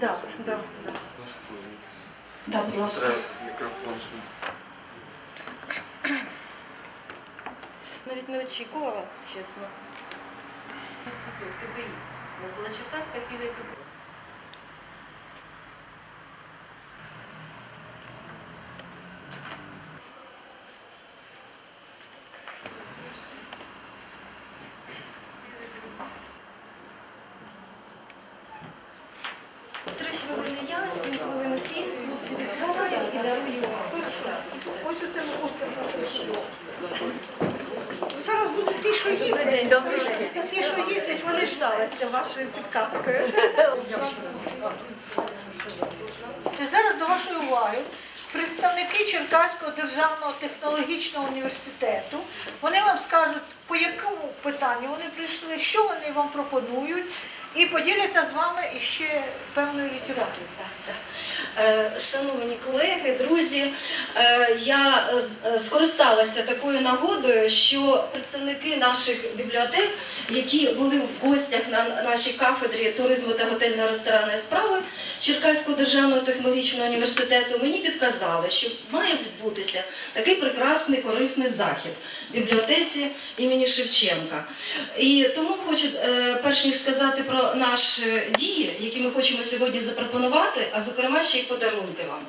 Да, да, да. Да, будь ласка. Треба мікрофон. щоб- Навіть не очікувала, чесно. Інститут КБІ. У нас була Черкаська філія КБІ. Сім хвилин фільм, хлопці відкриваю і дарую. Ось усе Зараз будуть ті, що їздять. Ті, що їздять, вони ж Скористалася вашою підказкою. Зараз до вашої уваги представники Черкаського державного технологічного університету. Вони вам скажуть, по якому питанню вони прийшли, що вони вам пропонують, і поділяться з вами іще певною літературою. Е, Шановні колеги, друзі, е, я е, скористалася такою нагодою, що представники наших бібліотек, які були в гостях на нашій кафедрі туризму та готельно-ресторанної справи Черкаського державного технологічного університету, мені підказали, що має відбутися такий прекрасний корисний захід в бібліотеці імені Шевченка. І тому хочу перш ніж сказати про наші дії, які ми хочемо сьогодні запропонувати, а зокрема ще й подарунки вам.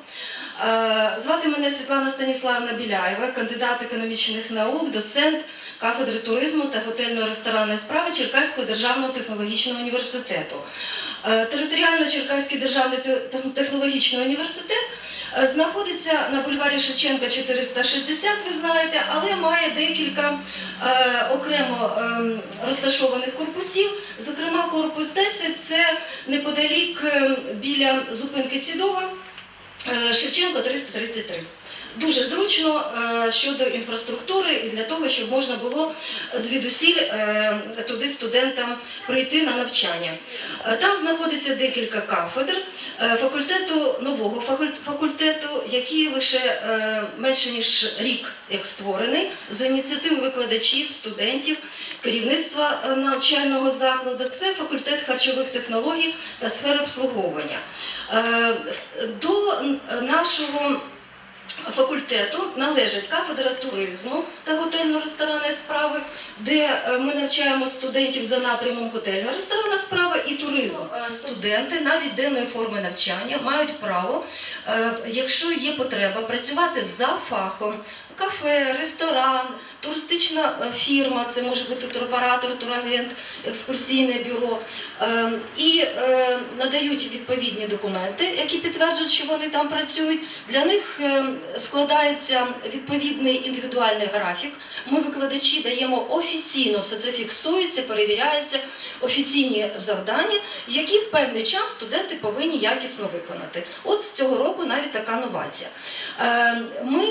Е, Звати мене Світлана Станіславна Біляєва, кандидат економічних наук, доцент кафедри туризму та готельно-ресторанної справи Черкаського державного технологічного університету. Е, Територіально-Черкаський державний технологічний університет е, знаходиться на бульварі Шевченка 460, ви знаєте, але має декілька е, окремо е, розташованих корпусів. Зокрема, корпус 10 це неподалік е, біля зупинки Сідова. Е, Шевченко 333. Дуже зручно е, щодо інфраструктури і для того, щоб можна було звідусіль е, туди студентам прийти на навчання. Е, Там знаходиться декілька кафедр факультету нового факультету, який лише менше ніж рік як створений за ініціативи викладачів, студентів, керівництва навчального закладу. Це факультет харчових технологій та сфер обслуговування. До нашого факультету належить кафедра туризму та готельно-ресторанної справи, де е, ми навчаємо студентів за напрямом готельно-ресторанна справа і туризм. Е, Студенти навіть денної форми навчання мають право, е, якщо є потреба, працювати за фахом. Кафе, ресторан, туристична е, фірма, це може бути туроператор, турагент, екскурсійне бюро, е, і е, надають відповідні документи, які підтверджують, що вони там працюють. Для них е, складається відповідний індивідуальний графік. Ми, викладачі, даємо офіційно, все це фіксується, перевіряється, офіційні завдання, які в певний час студенти повинні якісно виконати. От з цього року навіть така новація. Е, Ми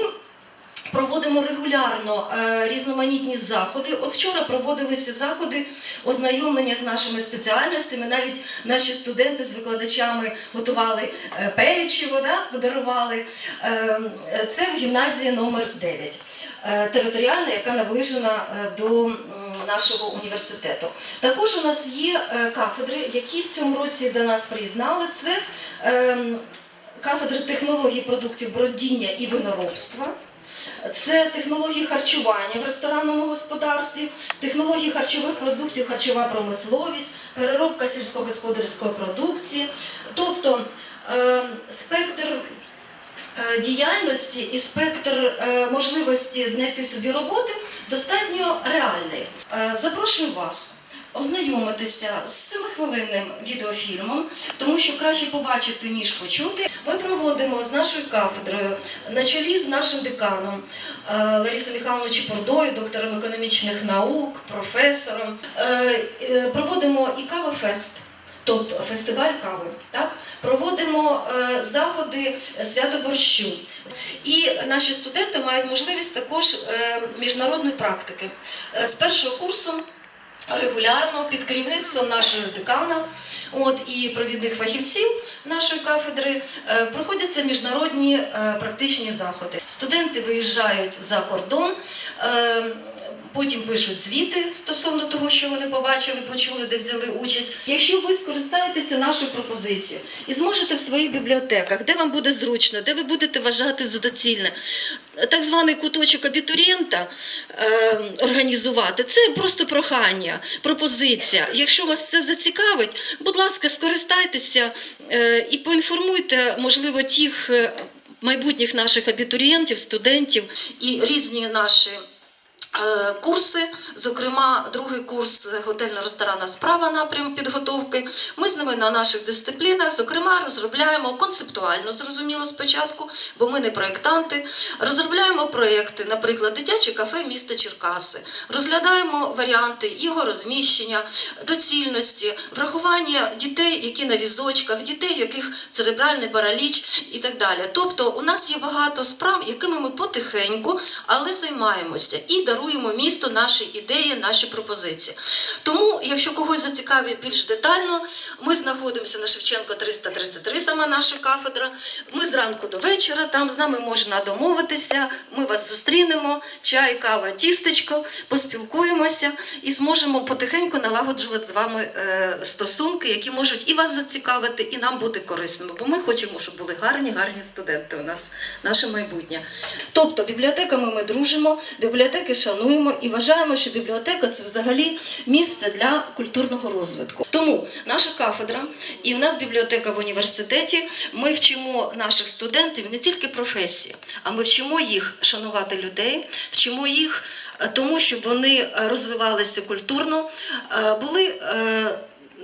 Проводимо регулярно е, різноманітні заходи. От вчора проводилися заходи ознайомлення з нашими спеціальностями. Навіть наші студенти з викладачами готували е, печиво, да, подарували. Е, це в гімназії номер 9 е, територіальна, яка наближена до нашого університету. Також у нас є кафедри, які в цьому році до нас приєднали. Це ем, кафедри технологій продуктів бродіння і виноробства. Це технології харчування в ресторанному господарстві, технології харчових продуктів, харчова промисловість, переробка сільськогосподарської продукції. Тобто е, спектр е, діяльності і спектр е, можливості знайти собі роботи достатньо реальний. Запрошую вас. Ознайомитися з семихвилинним відеофільмом, тому що краще побачити, ніж почути. Ми проводимо з нашою кафедрою на чолі з нашим деканом е, Ларисою Михайловною Чепурдою, доктором економічних наук, професором. Е, е, Проводимо і кавафест. Тобто фестиваль кави, так проводимо е, заходи свято борщу. І наші студенти мають можливість також е, міжнародної практики. Е, з першого курсу регулярно під керівництвом нашого декана от, і провідних фахівців нашої кафедри е, проходяться міжнародні е, практичні заходи. Студенти виїжджають за кордон. е, потім пишуть звіти стосовно того, що вони побачили, почули, де взяли участь. Якщо ви скористаєтеся нашою пропозицією і зможете в своїх бібліотеках, де вам буде зручно, де ви будете вважати за доцільне, так званий куточок абітурієнта е, організувати, це просто прохання, пропозиція. Якщо вас це зацікавить, будь ласка, скористайтеся е, і поінформуйте, можливо, тих. е, майбутніх наших абітурієнтів, студентів і різні наші курси, зокрема, другий курс готельно-ресторанна справа напрям підготовки. Ми з ними на наших дисциплінах, зокрема, розробляємо концептуально, зрозуміло спочатку, бо ми не проєктанти. Розробляємо проєкти, наприклад, дитяче кафе міста Черкаси. Розглядаємо варіанти його розміщення, доцільності, врахування дітей, які на візочках, дітей, в яких церебральний параліч і так далі. Тобто, у нас є багато справ, якими ми потихеньку, але займаємося і даруємо місту наші ідеї, наші пропозиції. Тому, якщо когось зацікавить більш детально, ми знаходимося на Шевченко 333, сама наша кафедра. Ми зранку до вечора, там з нами можна домовитися. Ми вас зустрінемо, чай, кава, тістечко, поспілкуємося і зможемо потихеньку налагоджувати з вами е, стосунки, які можуть і вас зацікавити, і нам бути корисними. Бо ми хочемо, щоб були гарні, гарні студенти у нас, наше майбутнє. Тобто, бібліотеками ми дружимо, бібліотеки шануємо і вважаємо, що бібліотека це взагалі місце для культурного розвитку. Тому наша кафедра і в нас бібліотека в університеті. Ми вчимо наших студентів не тільки професії, а ми вчимо їх шанувати людей, вчимо їх е, тому, щоб вони е, розвивалися культурно, е, були.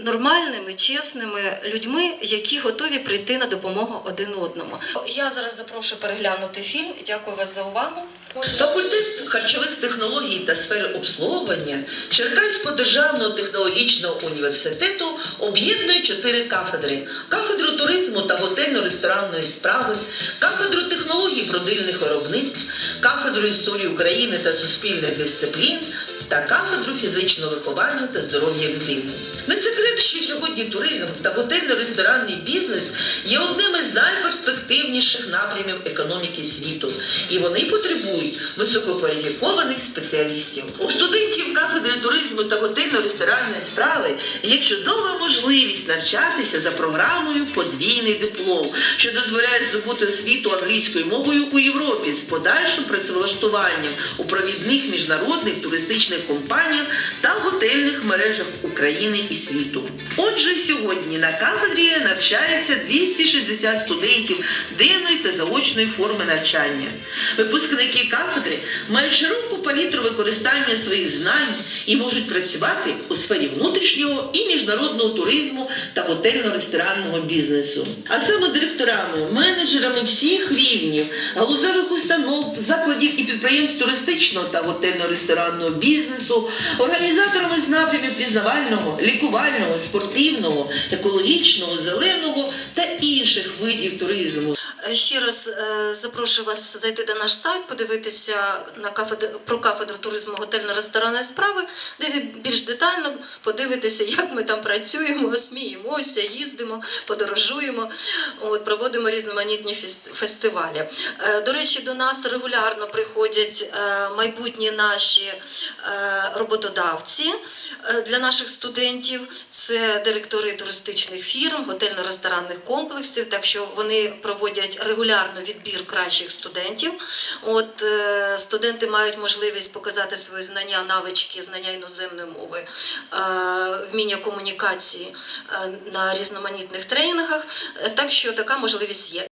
Нормальними, чесними людьми, які готові прийти на допомогу один одному. Я зараз запрошую переглянути фільм. Дякую вас за увагу. Факультет харчових технологій та сфери обслуговування Черкаського державного технологічного університету об'єднує чотири кафедри: кафедру туризму та готельно-ресторанної справи, кафедру технологій продильних виробництв, кафедру історії України та суспільних дисциплін та кафедру фізичного виховання та здоров'я людини. Не секрет, що сьогодні туризм та готельно-ресторанний бізнес є одним із найперспективніших напрямів економіки світу, і вони потребують висококваліфікованих спеціалістів. У студентів кафедри туризму та готельно-ресторанної справи є чудова можливість навчатися за програмою подвійний диплом, що дозволяє здобути освіту англійською мовою у Європі з подальшим працевлаштуванням у провідних міжнародних туристичних компаніях та готельних мережах України і світу. Отже, сьогодні на кафедрі навчається 260 студентів денної та заочної форми навчання. Випускники кафедри мають широку палітру використання своїх знань і можуть працювати у сфері внутрішнього і міжнародного туризму та готельно-ресторанного бізнесу. А саме директорами, менеджерами всіх рівнів, галузевих установ, закладів і підприємств туристичного та готельно-ресторанного бізнесу, організаторами з напрямів пізнавального, лікувального, спортивного, екологічного, зеленого та інших видів туризму. Ще раз е, запрошую вас зайти на наш сайт, подивитися на кафедру про кафедру туризму готельно-ресторанної справи, де ви більш детально подивитеся, як ми там працюємо, сміємося, їздимо, подорожуємо, от, проводимо різноманітні фес- фестивалі. Е, До речі, до нас регулярно приходять е, майбутні наші роботодавці для наших студентів. Це директори туристичних фірм, готельно-ресторанних комплексів. Так що вони проводять регулярно відбір кращих студентів. От е, студенти мають можливість показати свої знання, навички, знання іноземної мови, е, вміння комунікації е, на різноманітних тренінгах. Так що така можливість є.